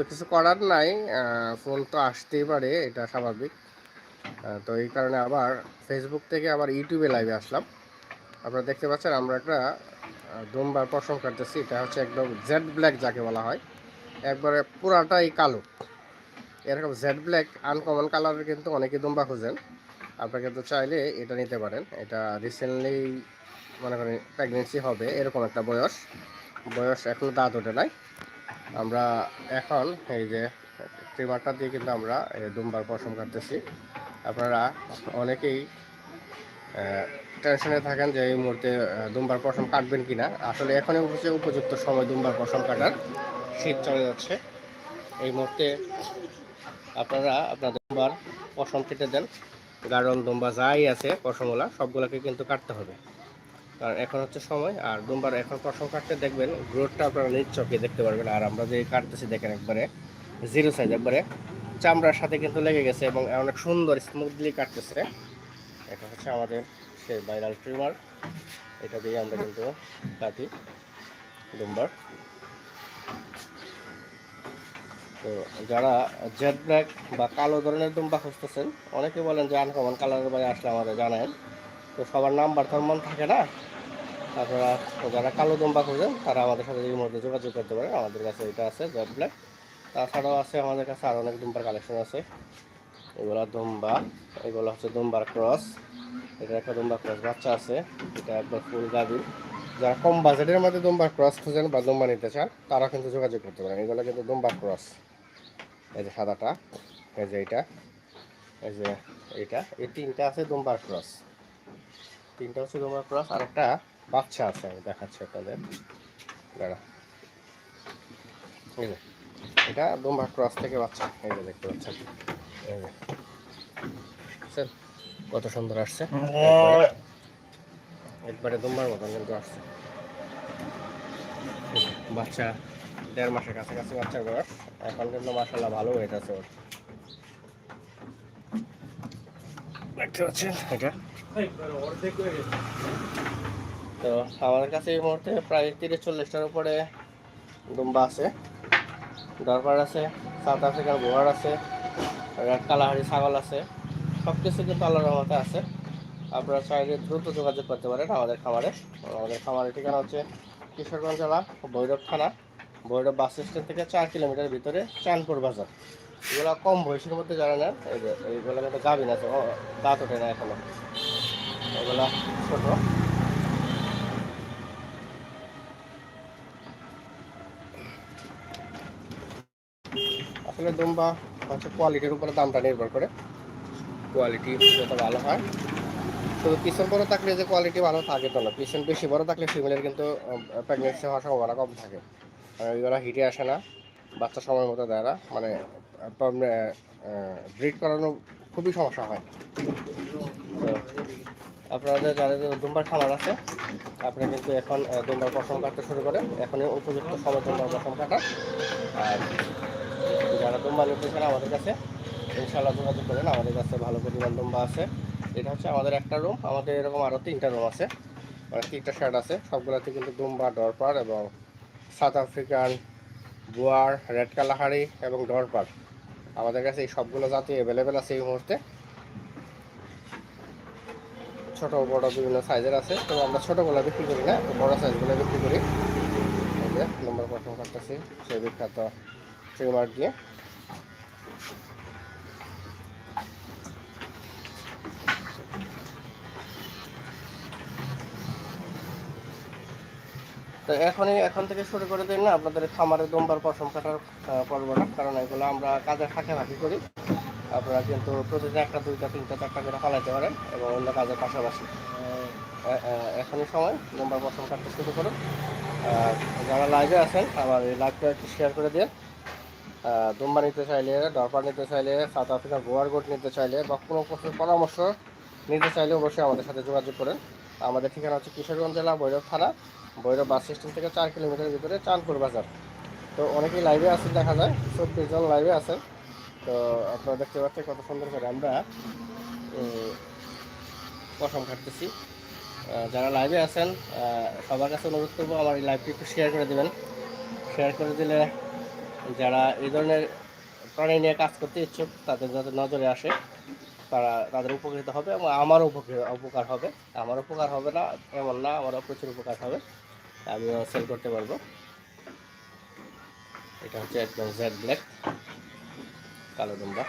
তো কিছু করার নাই ফোন তো আসতেই পারে, এটা স্বাভাবিক। তো এই কারণে আবার ফেসবুক থেকে আবার ইউটিউবে লাইভে আসলাম। আপনারা দেখতে পাচ্ছেন আমরা একটা দুমবার পশম কাটতেছি এটা হচ্ছে একদম জেড ব্ল্যাক যাকে বলা হয়। একবারে পুরাটাই কালো। এরকম জেড ব্ল্যাক আনকমন কালারের কিন্তু অনেকে দুম্বা খুঁজেন। আপনারা কিন্তু চাইলে এটা নিতে পারেন। এটা রিসেন্টলি মনে করেন প্রেগনেন্সি হবে, এরকম একটা বয়স। বয়স এখনও দাঁত ওঠে নাই। আমরা এখন এই যে ট্রিমারটা দিয়ে কিন্তু আমরা দুম্বার পশম কাটতেছি। আপনারা অনেকেই টেনশনে থাকেন যে এই মুহূর্তে দুমবার পশম কাটবেন কিনা। আসলে এখনই হচ্ছে উপযুক্ত সময় দুমবার পশম কাটার। শীত চলে যাচ্ছে। এই মুহূর্তে আপনারা আপনার দুমবার পশম কেটে দেন। গারম দুম্বা যাই আছে পশমওয়ালা সবগুলোকে কিন্তু কাটতে হবে। কারণ এখন হচ্ছে সময়, আর দুম্বার এখন পশম কাটতে দেখবেন, গ্রোথটা আপনারা নিজ চোখে দেখতে পারবেন, আর আমরা যে কাটতেছি দেখেন একবারে জিরো সাইজ একবারে, চামড়ার সাথে কিন্তু লেগে গেছে এবং অনেক সুন্দর স্মুথলি কাটতেছে। এটা হচ্ছে আমাদের সেই ভাইরাল ট্রিমার এটা দিয়ে আমরা কিন্তু কাটি দুম্বার তো যারা জেড ব্ল্যাক বা কালো ধরনের দুম্বা খুঁজতেছেন, অনেকে বলেন যে আনকমন কালারের বাইরে আসলে আমাদের জানেন। তো সবার নাম্বার তো মন থাকে না। আপনারা যারা কালো দুম্বা খুঁজেন, তারা আমাদের সাথে এই মধ্যে যোগাযোগ করতে পারেন। আমাদের কাছে এটা আছে জেড ব্ল্যাক তাছাড়াও আছে আমাদের কাছে আরও অনেক দুম্বার কালেকশন আছে। এগুলো দুম্বা, এগুলো হচ্ছে দুম্বার ক্রস এটা একটা দুম্বার ক্রস বাচ্চা আছে। এটা একবার ফুল গাভি। যারা কম বাজেটের মধ্যে দুম্বার ক্রস খুঁজেন বা দুম্বা নিতে চান, তারা কিন্তু যোগাযোগ করতে পারেন। এগুলো কিন্তু দুম্বার ক্রস এই যে সাদাটা, এই যে এইটা এই যে এইটা এই তিনটা আছে দুম্বার ক্রস তিনটা হচ্ছে ক্রস আর একটা বাচ্চা আছে, আমি দেখাচ্ছি দাঁড়া। এটা ক্রস থেকে বাচ্চা। এই যে দেখতে পাচ্ছেন? কত সুন্দর আসছে। একবারে দুম্বার মতন কিন্তু আসছে। বাচ্চা, দেড় মাসের কাছাকাছি বাচ্চা বয়স। এখন কিন্তু মাসাল্লাহ ভালো হয়ে যাচ্ছে ওর। দেখতে পাচ্ছেন। এটা তো আমাদের কাছে এই মুহূর্তে প্রায় তিরিশ চল্লিশটার উপরে দুম্বা আছে। দরবার আছে সাউথ আফ্রিকার বোয়ার আছে রেড কালাহারি ছাগল আছে। সব কিছু কিন্তু আল্লাহর রহমতে আছে। আপনারা চাইলে দ্রুত যোগাযোগ করতে পারেন আমাদের খামারে। আমাদের খামারের ঠিকানা হচ্ছে কিশোরগঞ্জ জেলা ভৈরব থানা ভৈরব বাস স্ট্যান্ড থেকে চার কিলোমিটার ভিতরে চাঁদপুর বাজার। এগুলো কম বয়সের মধ্যে যারা নেন এইগুলো কিন্তু গাভিন আছে দাঁত ওঠে না এখনও। এগুলা ছোট। আসলে দুম্বা হচ্ছে কোয়ালিটির উপরে দামটা নির্ভর করে। কোয়ালিটি যত ভালো হয়। শুধু পিছন বড় থাকলে যে কোয়ালিটি ভালো থাকে তো না। পিছন বেশি বড় থাকলে ফিমেলের কিন্তু প্রেগনেন্সি হওয়ার সম্ভাবনা কম থাকে। ওইগুলো হিটে আসে না। বাচ্চা সময় মতো দেয় না। মানে ব্রিড করানো খুবই সমস্যা হয়। আপনাদের যাদের দুম্বার খামার আছে আপনি কিন্তু এখন দুম্বার পশম কাটতে শুরু করেন এখনই উপযুক্ত সময় দুম্বার পশম কাটা। আর যারা দুম্বা নিতে চান আমাদের কাছে ইনশাল্লাহ যোগাযোগ করেন। আমাদের কাছে ভালো পরিমাণ দুম্বা আছে। এটা হচ্ছে আমাদের একটা রুম আমাদের এরকম আরও তিনটা রুম আছে। মানে তিনটা শার্ট আছে। সবগুলোতে কিন্তু দুম্বা ডরপার এবং South African Boer red Kalahari এবং ডরপার আমাদের কাছে এই সবগুলো জাতি অ্যাভেলেবেল আছে এই মুহূর্তে। ছোট বড় বিভিন্ন সাইজের আছে। তো আমরা ছোটোগুলো বিক্রি করি, না? বড় সাইজগুলো বিক্রি করি। নম্বর প্রথম করতেছি, সেই বিখ্যাত ট্রিমার দিয়ে। তো এখনই এখন থেকে শুরু করে দিন না আপনাদের খামারে দমবার পশম কাটার আহ, পর্বটা। কারণ এগুলো আমরা কাজে ফাঁকে ফাঁকি করি। আপনারা কিন্তু প্রতিদিন একটা দুইটা তিনটা চারটা করে ফালাইতে পারেন এবং অন্য কাজের পাশাপাশি। এখনই সময় নম্বর পশম কাটতে শুরু করুন। যারা লাইভে আছেন আমার এই লাইভটা একটু শেয়ার করে দিন। দুম্বা নিতে চাইলে দরবার নিতে চাইলে সাউথ আফ্রিকার গোয়ার গোট নিতে চাইলে বা কোনো পরামর্শ নিতে চাইলে অবশ্যই আমাদের সাথে যোগাযোগ করেন। আমাদের ঠিকানা হচ্ছে কিশোরগঞ্জ জেলা ভৈরব থানা, ভৈরব বাস স্ট্যান্ড থেকে চার কিলোমিটারের ভিতরে চাঁদপুর বাজার। তো অনেকেই লাইভে আছেন দেখা যায়, চব্বিশ জন লাইভে আছেন। তো আপনারা দেখতে পাচ্ছেন কত সুন্দর করে আমরা পশম কাটতেছি। যারা লাইভে আছেন সবার কাছে অনুরোধ করব আমার এই লাইভটি একটু শেয়ার করে দেবেন। শেয়ার করে দিলে যারা এই ধরনের প্রাণী নিয়ে কাজ করতে ইচ্ছুক, তাদের যাতে নজরে আসে। তারা তাদের উপকৃত হবে এবং আমারও উপকৃত উপকার হবে। আমার উপকার হবে না, এমন না, আমারও প্রচুর উপকার হবে। আমিও সেল করতে পারব। এটা হচ্ছে একদম জেড ব্ল্যাক কালো দুম্বা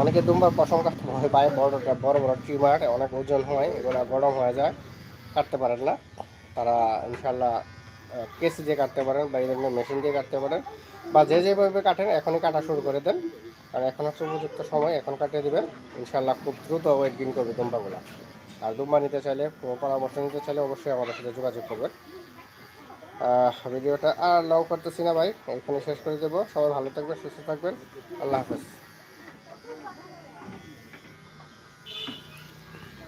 অনেকে দুম্বার পশম কাটতে ভয় পায় বড়টা বড় বড় টিউমার অনেক ওজন হয়, এগুলো গরম হয়ে যায়, কাটতে পারেন না। তারা ইনশাল্লাহ কেসি দিয়ে কাটতে পারেন বা এই ধরনের মেশিন দিয়ে কাটতে পারেন বা যে যেভাবে কাটেন, এখনই কাটা শুরু করে দেন। আর এখন হচ্ছে উপযুক্ত সময়, এখন কাটিয়ে দেবেন। ইনশাল্লাহ খুব দ্রুত ওয়েট গেইন করবে দুম্বাগুলো। আর দুম্বা নিতে চাইলে পরামর্শ নিতে চাইলে অবশ্যই আমাদের সাথে যোগাযোগ করবেন। ভিডিওটা আর লং করতেছি না ভাই, এখানে শেষ করে দেবো। সবাই ভালো থাকবেন, সুস্থ থাকবেন। আল্লাহ হাফেজ।